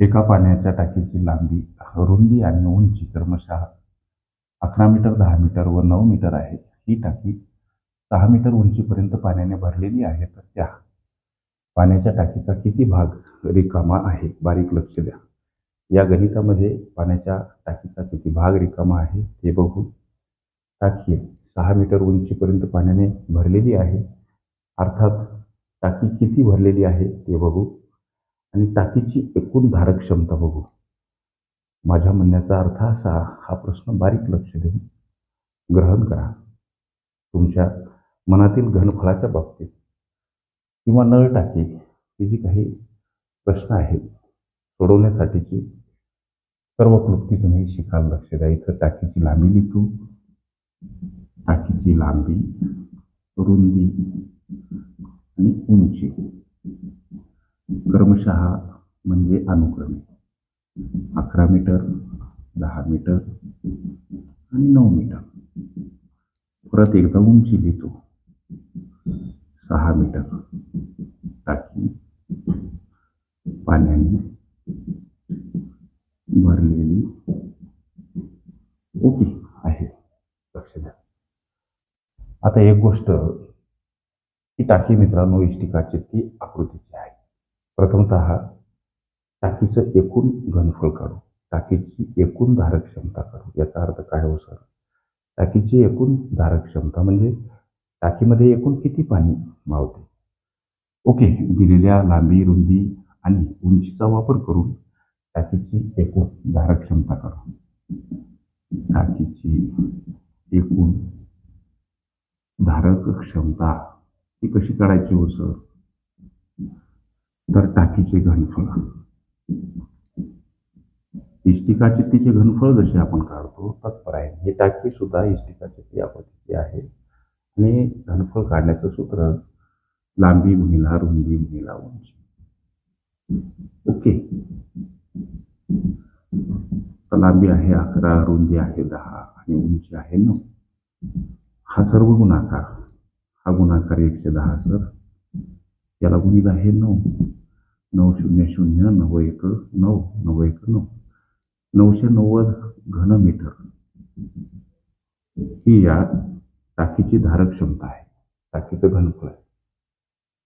एका पाण्याच्या टाकीची लांबी रुंदी आणि उंची क्रमशः अकरा मीटर दहा मीटर व नऊ मीटर आहे. ही टाकी सहा मीटर उंचीपर्यंत पाण्याने भरलेली आहे तर त्या पाण्याच्या टाकीचा किती भाग रिकामा आहे? बारीक लक्ष द्या. या गणितामध्ये पाण्याच्या टाकीचा किती भाग रिकामा आहे ते बघू. टाकी सहा मीटर उंचीपर्यंत पाण्याने भरलेली आहे. अर्थात टाकी किती भरलेली आहे ते बघू. आणि टाकीची एकूण धारक क्षमता बघू. माझ्या म्हणण्याचा अर्थ असा हा प्रश्न बारीक लक्ष देऊन ग्रहण करा. तुमच्या मनातील घनफळाच्या बाबतीत किंवा नळ टाकी ही जी काही प्रश्न आहेत सोडवण्यासाठीची सर्व क्लुप्ती तुम्ही शिकाल लक्ष द्या. इथं टाकीची लांबी लिहितो टाकीची लांबी रुंदी आणि उंची. क्रमशः म्हणजे अनुक्रमे. अकरा मीटर दहा मीटर आणि नऊ मीटर. परत एकदा उंची लिहितो. सहा मीटर टाकी पाण्याने भरलेली ओके आहे. लक्ष द्या. आता एक गोष्ट ही टाकी मित्रांनो इष्टिकाची ती आकृतीची आहे. प्रथमतः टाकीचं एकूण घनफळ काढू टाकीची एकूण धारक क्षमता काढू याचा अर्थ काय हो सर? टाकीची एकूण धारक क्षमता म्हणजे टाकीमध्ये एकूण किती पाणी मावते? ओके दिलेल्या लांबी रुंदी आणि उंचीचा वापर करून टाकीची एकूण धारक क्षमता काढू. टाकीची एकूण धारक क्षमता ही कशी काढायची हो सर? तर टाकीचे घनफळ. इष्टिकाची तिचे घनफळ जसे आपण काढतो तत्पर आहे हे टाकी सुद्धा इष्टिकाची ती आपत्ती आहे. आणि घनफळ काढण्याचं सूत्र लांबी गुणिला रुंदी गुणिला उंची. ओके. तर लांबी आहे अकरा रुंदी आहे दहा आणि उंची आहे नऊ. हा सर्व गुणाकार. हा गुणाकार एकशे दहा सर. याला गुणिला आहे नऊ. नऊ शून्य शून्य नऊ एक नऊ नऊ एक नऊ. नऊशे नव्वद घनमीटर ही या टाकीची धारक क्षमता आहे. टाकीचं घनफळ आहे.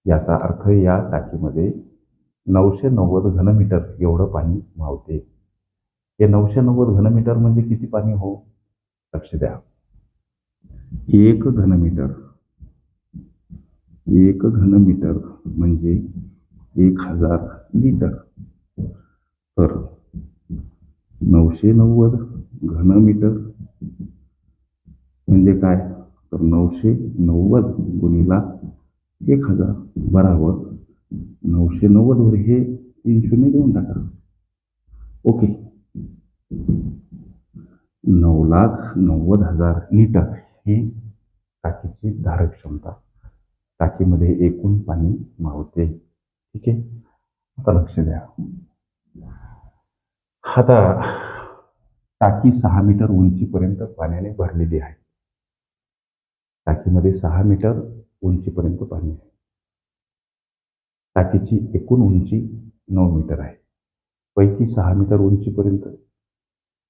याचा अर्थ या टाकीमध्ये नऊशे नव्वद घनमीटर एवढं पाणी मावते हे नऊशे नव्वद घनमीटर म्हणजे किती पाणी हो? लक्ष द्या. एक घनमीटर एक घनमीटर म्हणजे एक हजार लिटर. तर नऊशे नव्वद घनमीटर. म्हणजे काय? तर नऊशे नव्वद गुणिला एक हजार बराबर नऊशे नव्वदवर हे तीन शून्य देऊन टाका. ओके. नऊ लाख नव्वद हजार लिटर ही टाकीची धारक क्षमता. टाकीमध्ये एकूण पाणी मावते. ठीक आहे? आता लक्ष द्या. आता टाकी सहा मीटर उंचीपर्यंत पाण्याने भरलेली आहे. टाकीमध्ये सहा मीटर उंचीपर्यंत पाणी आहे. टाकीची एकूण उंची नऊ मीटर आहे. पैकी सहा मीटर उंचीपर्यंत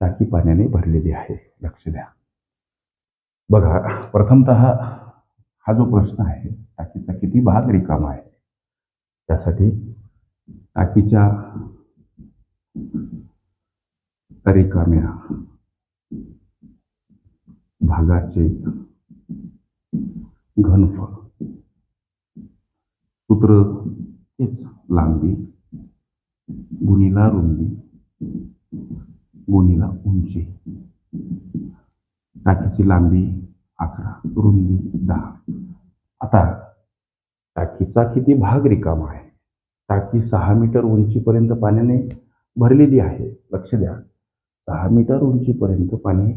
टाकी पाण्याने भरलेली आहे. लक्ष द्या. बघा प्रथमत हा जो प्रश्न आहे टाकीचा किती भाग रिकामा आहे? त्यासाठी टाकीच्या रिकाम्या भागाचे घनफळ सूत्र हेच लांबी गुणीला रुंदी गुणीला उंची. टाकीची लांबी अकरा रुंदी दहा. आता टाकीचा किती भाग रिकामा आहे. टाकी सहा मीटर उंचीपर्यंत पाण्याने भरलेली आहे. लक्ष द्या. सहा मीटर उंचीपर्यंत पाणी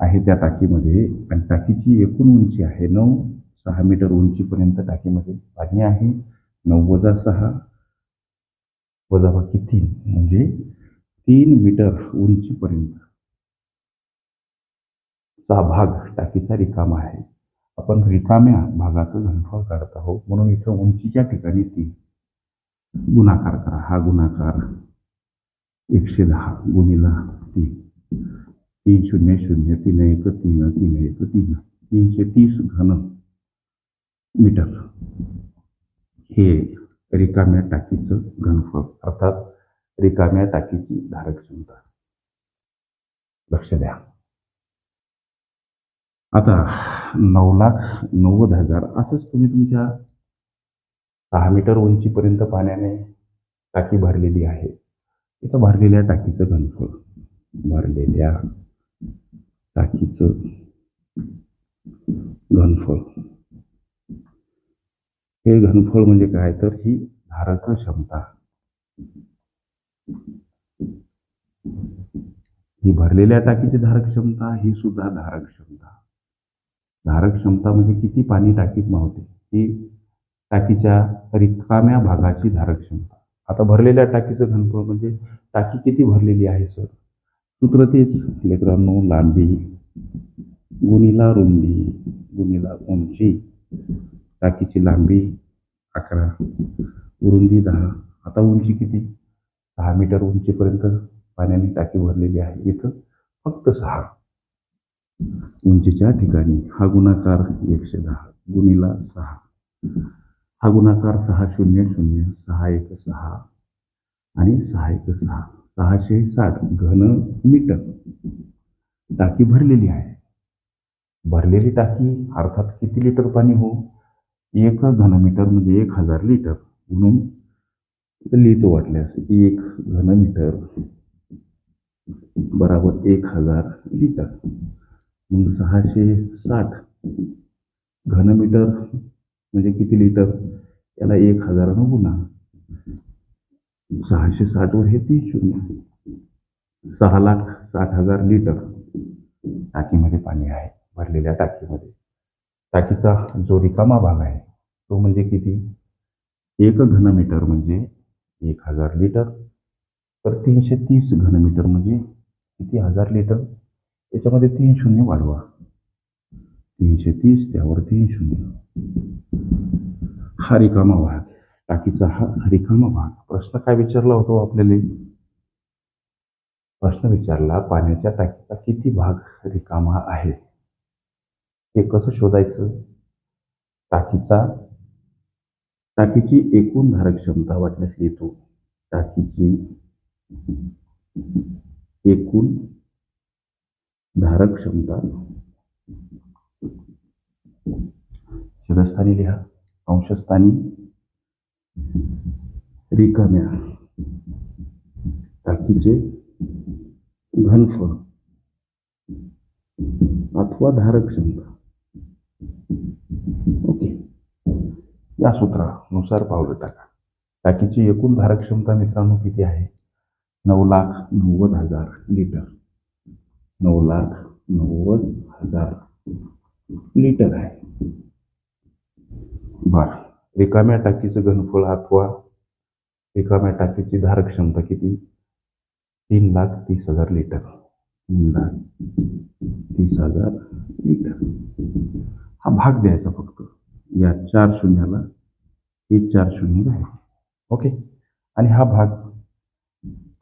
आहे त्या टाकीमध्ये आणि टाकीची एकूण उंची आहे नऊ. सहा मीटर उंचीपर्यंत टाकीमध्ये पाणी आहे. नऊ वजा सहा वजाबाकी तीन म्हणजे तीन मीटर उंचीपर्यंत. चा भाग टाकीचा रिकामा आहे. आपण रिकाम्या भागाचं घनफळ काढत आहोत. म्हणून इथं उंचीच्या ठिकाणी तीन गुणाकार करा. हा गुणाकार एकशे दहा गुणीला तीन तीन शून्य शून्य तीन एक तीन तीन एक तीन तीनशे तीस घन मीटर. हे रिकाम्या टाकीचं घनफळ. अर्थात रिकाम्या टाकीची धारक क्षमता. लक्ष द्या. आता नऊ लाख नव्वद हजार असंच तुम्ही तुमच्या सहा मीटर उंचीपर्यंत पाण्याने टाकी भरलेली आहे. इथं भरलेल्या टाकीचं घनफळ भरलेल्या टाकीचं घनफळ. हे घनफळ म्हणजे काय? तर ही धारक क्षमता. ही भरलेल्या टाकीची धारक क्षमता ही सुद्धा धारक क्षमता. धारक क्षमता म्हणजे किती पाणी टाकीत मावते ही टाकीच्या रिकाम्या भागाची धारक क्षमता. आता भरलेल्या टाकीचं घनफळ म्हणजे टाकी किती भरलेली आहे सर? सूत्र तेच. लेकरांनो लांबी गुणीला रुंदी गुणीला उंची टाकीची लांबी अकरा रुंदी दहा. आता उंची किती? सहा मीटर उंचीपर्यंत पाण्याने टाकी भरलेली आहे. इथं फक्त सहा. उंचीच्या ठिकाणी. हा गुणाकार एकशे दहा गुणीला सहा. हा गुणाकार सहा शून्य शून्य सहा एक सहा आणि सहा एक सहा. सहाशे साठ घन मीटर. टाकी भरलेली आहे. भरलेली टाकी अर्थात किती लिटर पाणी हो? एक घनमीटर म्हणजे एक हजार लिटर. म्हणून लिहितो वाटल्यास एक घनमीटर बराबर एक हजार लिटर. मग सहाशे साठ घनमीटर म्हणजे किती लिटर? याला एक हजारानं गुन्हा सहाशे साठवर हे तीन शून्य. सहा लाख साठ हजार लिटर टाकीमध्ये पाणी आहे भरलेल्या टाकीमध्ये. टाकीचा जो रिकामा भाग आहे तो म्हणजे किती? एक घनमीटर म्हणजे एक हजार लिटर. तर तीनशे तीस घनमीटर म्हणजे किती हजार लिटर? याच्यामध्ये तीन शून्य वाढवा. तीनशे तीस त्यावर तीन शून्य. हा रिकामा भाग. टाकीचा हा रिकामा भाग. प्रश्न काय विचारला होतो हो आपल्याला? प्रश्न विचारला पाण्याच्या टाकीचा किती भाग रिकामा आहे? हे कसं शोधायचं? टाकीचा टाकीची एकूण धारक क्षमता वाटल्यास येतो. टाकीची एकूण धारक क्षमता छेदस्थानी लिहा अंशस्थानी. रिकाम्या टाकीचे घनफळ. अथवा धारक क्षमता ओके. या सूत्रानुसार पावलं टाका. टाकीची एकूण धारक क्षमता मित्रांनो किती आहे? नऊ लाख नव्वद हजार लिटर. नऊ लाख नव्वद हजार लिटर आहे. बर रिकाम्या टाकीचं घनफळ अथवा रिकाम्या टाकीची धारक क्षमता किती? तीन लाख तीस हजार लिटर. तीन लाख तीस हजार लिटर. हा भाग द्यायचा फक्त. या चार शून्याला हे चार शून्य द्यायचे ओके? आणि हा भाग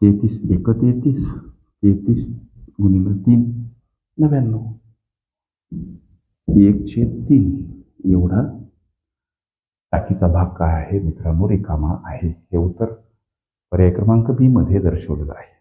तेहतीस एक तेहतीस तेहतीस गुणिले तीन. नव्याण्णव. एकशे तीन. एवढा टाकीचा भाग काय आहे? मित्रांनो रिकामा आहे. हे उत्तर पर्याय क्रमांक बी मध्ये दर्शवलेलं आहे.